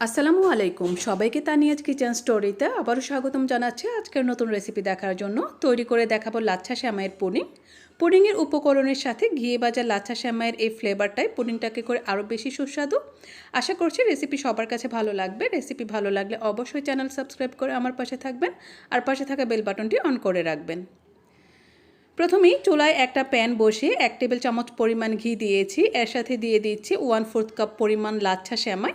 আসসালামু আলাইকুম। সবাইকে তানিয়াজ কিচেন স্টোরিতে আবারও স্বাগতম জানাচ্ছি। আজকের নতুন রেসিপি দেখার জন্য তৈরি করে দেখাবো লাচ্ছা শ্যামাইয়ের পুডিং। পুডিংয়ের উপকরণের সাথে ঘিয়ে বাজার লাচ্ছা শ্যামাইয়ের এই ফ্লেভারটাই পুডিংটাকে করে আরও বেশি সুস্বাদু। আশা করছি রেসিপি সবার কাছে ভালো লাগবে। রেসিপি ভালো লাগলে অবশ্যই চ্যানেল সাবস্ক্রাইব করে আমার পাশে থাকবেন আর পাশে থাকা বেল বাটনটি অন করে রাখবেন। প্রথমেই চুলায় একটা প্যান বসিয়ে এক টেবিল চামচ পরিমাণ ঘি দিয়েছি। এর সাথে দিয়ে দিচ্ছি ওয়ান ফোর্থ কাপ পরিমাণ লাচ্ছা শ্যামাই।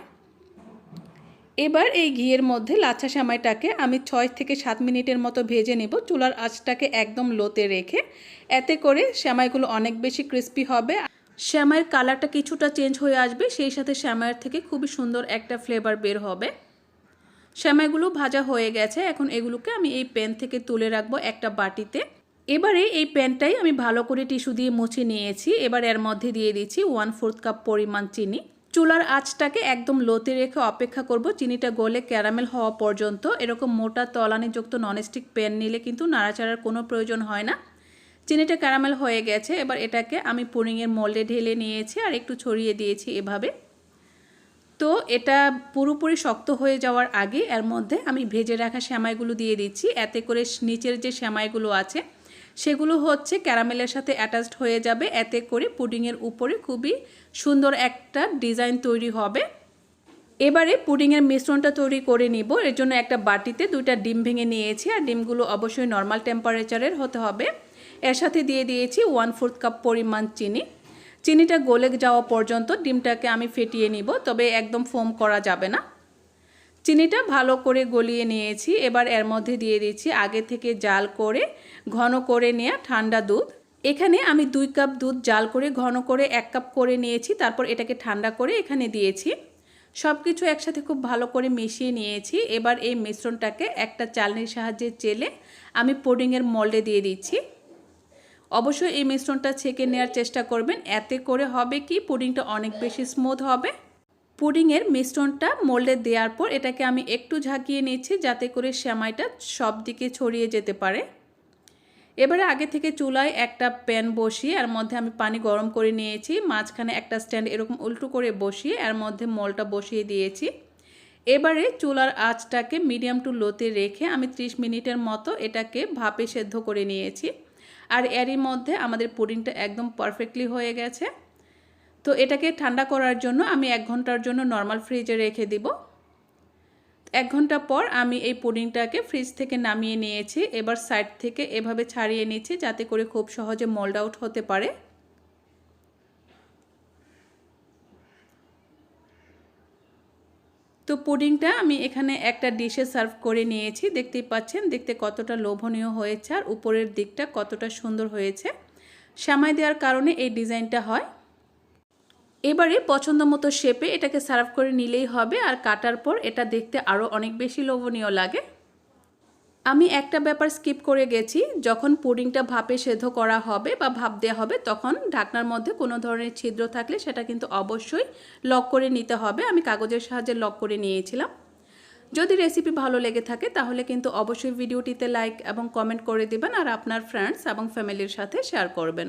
এবার এই ঘিয়ের মধ্যে লাচ্ছা সেমাইটাকে আমি ছয় থেকে সাত মিনিটের মতো ভেজে নেব। চুলার আঁচটাকে একদম লোতে রেখে। এতে করে সেমাইগুলো অনেক বেশি ক্রিস্পি হবে। শ্যামাইয়ের কালারটা কিছুটা চেঞ্জ হয়ে আসবে, সেই সাথে শ্যামাইয়ের থেকে খুবই সুন্দর একটা ফ্লেভার বের হবে। শ্যামাইগুলো ভাজা হয়ে গেছে। এখন এগুলোকে আমি এই প্যান থেকে তুলে রাখব একটা বাটিতে। এবারে এই প্যানটাই আমি ভালো করে টিস্যু দিয়ে মুছে নিয়েছি। এবার এর মধ্যে দিয়ে দিচ্ছি ওয়ান ফোর্থ কাপ পরিমাণ চিনি। চুলার আঁচটাকে একদম লোতে রেখে অপেক্ষা করব। চিনিটা গলে ক্যারামেল হওয়া পর্যন্ত। এরকম মোটা তলানিযুক্ত ননস্টিক প্যান নিলে কিন্তু নাড়াচাড়ার কোনো প্রয়োজন হয় না। চিনিটা ক্যারামেল হয়ে গেছে। এবার এটাকে আমি পুরিংয়ের মোল্ডে ঢেলে নিয়েছি আর একটু ছড়িয়ে দিয়েছি এভাবে। তো এটা পুরোপুরি শক্ত হয়ে যাওয়ার আগে এর মধ্যে আমি ভেজে রাখা শ্যামাইগুলো দিয়ে দিচ্ছি। এতে করে নিচের যে শ্যামাইগুলো আছে সেগুলো হচ্ছে ক্যারামেলের সাথে অ্যাটাচড হয়ে যাবে। এতে করে পুডিংয়ের উপরে খুবই সুন্দর একটা ডিজাইন তৈরি হবে। এবারে পুডিংয়ের মিশ্রণটা তৈরি করে নিব। এর জন্য একটা বাটিতে দুইটা ডিম ভেঙে নিয়েছি। আর ডিমগুলো অবশ্যই নর্মাল টেম্পারেচারের হতে হবে। এর সাথে দিয়ে দিয়েছি ওয়ান ফোর্থ কাপ পরিমাণ চিনি। চিনিটা গলে যাওয়া পর্যন্ত ডিমটাকে আমি ফেটিয়ে নিব, তবে একদম ফোম করা যাবে না। চিনিটা ভালো করে গলিয়ে নিয়েছি। এবার এর মধ্যে দিয়ে দিচ্ছি আগে থেকে জাল করে, ঘন করে নেওয়া ঠান্ডা দুধ। এখানে আমি দুই কাপ দুধ জাল করে, ঘন করে এক কাপ করে নিয়েছি। তারপর এটাকে ঠান্ডা করে এখানে দিয়েছি। সব কিছু একসাথে খুব ভালো করে মিশিয়ে নিয়েছি। এবার এই মিশ্রণটাকে একটা চালনির সাহায্যে চেলে আমি পুডিংয়ের মল্ডে দিয়ে দিচ্ছি। অবশ্যই এই মিশ্রণটা ছেঁকে নেওয়ার চেষ্টা করবেন। এতে করে হবে কি, পুডিংটা অনেক বেশি স্মুথ হবে। পুডিংয়ের মিশ্রণটা মোল্ডে দেওয়ার পর এটাকে আমি একটু ঝাঁকিয়ে নিচ্ছি যাতে করে শ্যামাইটা সব দিকে ছড়িয়ে যেতে পারে। এবারে আগে থেকে চুলায় একটা প্যান বসিয়ে এর মধ্যে আমি পানি গরম করে নিয়েছি, মাঝখানে একটা স্ট্যান্ড এরকম উল্টো করে বসিয়ে এর মধ্যে মলটা বসিয়ে দিয়েছি। এবারে চুলার আঁচটাকে মিডিয়াম টু লোতে রেখে আমি 30 মিনিটের মতো এটাকে ভাপে সেদ্ধ করে নিয়েছি। আর এরই মধ্যে আমাদের পুডিংটা একদম পারফেক্টলি হয়ে গেছে। তো এটাকে ঠান্ডা করার জন্য আমি এক ঘণ্টার জন্য নর্মাল ফ্রিজে রেখে দিব। এক ঘণ্টা পর আমি এই পুডিংটাকে ফ্রিজ থেকে নামিয়ে নিয়েছি। এবার সাইড থেকে এভাবে ছাড়িয়ে নিচ্ছি যাতে করে খুব সহজে মোল্ড আউট হতে পারে। তো পুডিংটা আমি এখানে একটা ডিশে সার্ভ করে নিয়েছি। দেখতেই পাচ্ছেন, দেখতে কতটা লোভনীয় হয়েছে আর উপরের দিকটা কতটা সুন্দর হয়েছে। সামাই দেওয়ার কারণে এই ডিজাইনটা হয়। এবারে পছন্দ মতো শেপে এটাকে সার্ভ করে নিলেই হবে আর কাটার পর এটা দেখতে আরও অনেক বেশি লোভনীয় লাগে। আমি একটা ব্যাপার স্কিপ করে গেছি, যখন পুডিংটা ভাপে সেদ্ধ করা হবে বা ভাপ দেওয়া হবে, তখন ঢাকনার মধ্যে কোনো ধরনের ছিদ্র থাকলে সেটা কিন্তু অবশ্যই লক করে নিতে হবে। আমি কাগজের সাহায্যে লক করে নিয়েছিলাম। যদি রেসিপি ভালো লেগে থাকে তাহলে কিন্তু অবশ্যই ভিডিওটিতে লাইক এবং কমেন্ট করে দেবেন আর আপনার ফ্রেন্ডস এবং ফ্যামিলির সাথে শেয়ার করবেন।